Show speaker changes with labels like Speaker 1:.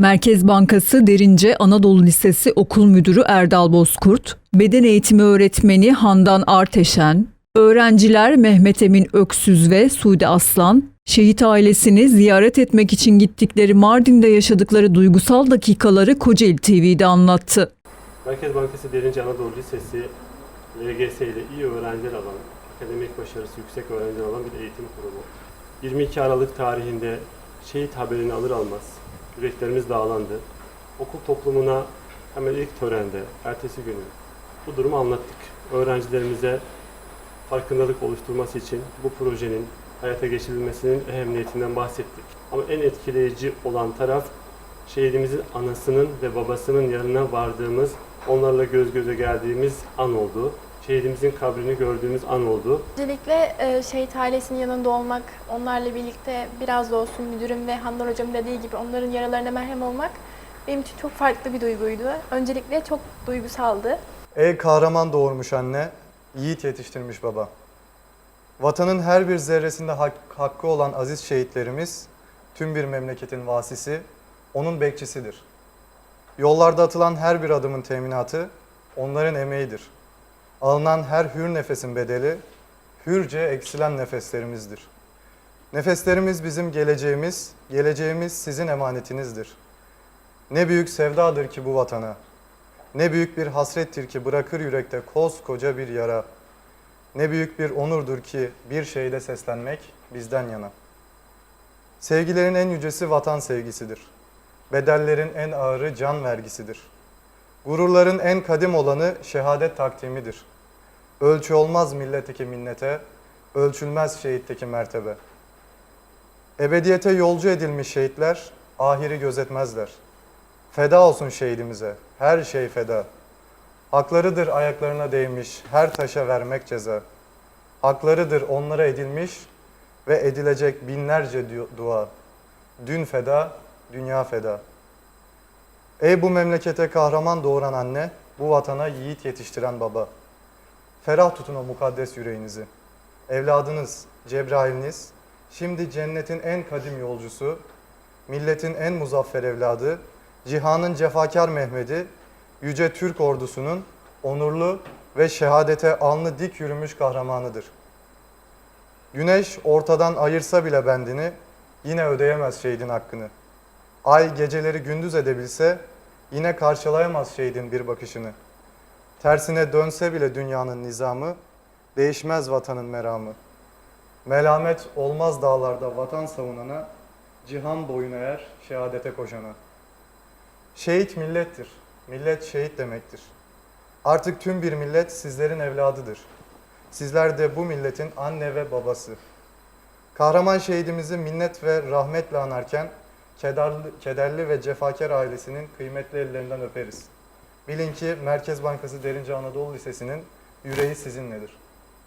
Speaker 1: Merkez Bankası Derince Anadolu Lisesi Okul Müdürü Erdal Bozkurt, beden eğitimi öğretmeni Handan Arteşen, öğrenciler Mehmet Emin Öksüz ve Sude Aslan, şehit ailesini ziyaret etmek için gittikleri Mardin'de yaşadıkları duygusal dakikaları Kocaeli TV'de anlattı.
Speaker 2: Merkez Bankası Derince Anadolu Lisesi LGS ile iyi öğrenciler alan, akademik başarısı yüksek öğrenciler alan bir eğitim kurumu. 22 Aralık tarihinde şehit haberini alır almaz yüreklerimiz dağlandı. Okul toplumuna hemen ilk törende, ertesi günü bu durumu anlattık. Öğrencilerimize farkındalık oluşturması için bu projenin hayata geçirilmesinin ehemmiyetinden bahsettik. Ama en etkileyici olan taraf şehidimizin anasının ve babasının yanına vardığımız, onlarla göz göze geldiğimiz an oldu. Şehidimizin kabrini gördüğümüz an oldu.
Speaker 3: Öncelikle e, şehit ailesinin yanında olmak, onlarla birlikte biraz da olsun müdürüm ve Handan hocam dediği gibi onların yaralarına merhem olmak benim için çok farklı bir duyguydu. Öncelikle çok duygusaldı.
Speaker 4: Ey kahraman doğurmuş anne, yiğit yetiştirmiş baba. Vatanın her bir zerresinde hak- hakkı olan aziz şehitlerimiz, tüm bir memleketin vasisi, onun bekçisidir. Yollarda atılan her bir adımın teminatı, onların emeğidir. Alınan her hür nefesin bedeli, hürce eksilen nefeslerimizdir. Nefeslerimiz bizim geleceğimiz, geleceğimiz sizin emanetinizdir. Ne büyük sevdadır ki bu vatana, ne büyük bir hasrettir ki bırakır yürekte koskoca bir yara. Ne büyük bir onurdur ki bir şeyde seslenmek bizden yana. Sevgilerin en yücesi vatan sevgisidir. Bedellerin en ağırı can vergisidir. Gururların en kadim olanı şehadet takdimidir. Ölçü olmaz milletteki minnete, ölçülmez şehitteki mertebe. Ebediyete yolcu edilmiş şehitler ahiri gözetmezler. Feda olsun şehidimize, her şey feda. Haklarıdır ayaklarına değmiş, her taşa vermek ceza. Haklarıdır onlara edilmiş ve edilecek binlerce du- dua. Dün feda, dünya feda. Ey bu memlekete kahraman doğuran anne, bu vatana yiğit yetiştiren baba. Ferah tutun o mukaddes yüreğinizi. Evladınız, Cebrail'iniz, şimdi cennetin en kadim yolcusu, milletin en muzaffer evladı, cihanın cefakar Mehmedi, yüce Türk ordusunun onurlu ve şehadete alnı dik yürümüş kahramanıdır. Güneş ortadan ayırsa bile bendini, yine ödeyemez şehidin hakkını. Ay geceleri gündüz edebilse, yine karşılayamaz şehidin bir bakışını. Tersine dönse bile dünyanın nizamı, değişmez vatanın meramı. Melamet olmaz dağlarda vatan savunana, cihan boyuna eğer şehadete koşana. Şehit millettir. Millet şehit demektir. Artık tüm bir millet sizlerin evladıdır. Sizler de bu milletin anne ve babası. Kahraman şehidimizi minnet ve rahmetle anarken kederli, kederli ve cefakar ailesinin kıymetli ellerinden öperiz. Bilin ki Merkez Bankası Derince Anadolu Lisesi'nin yüreği sizinledir.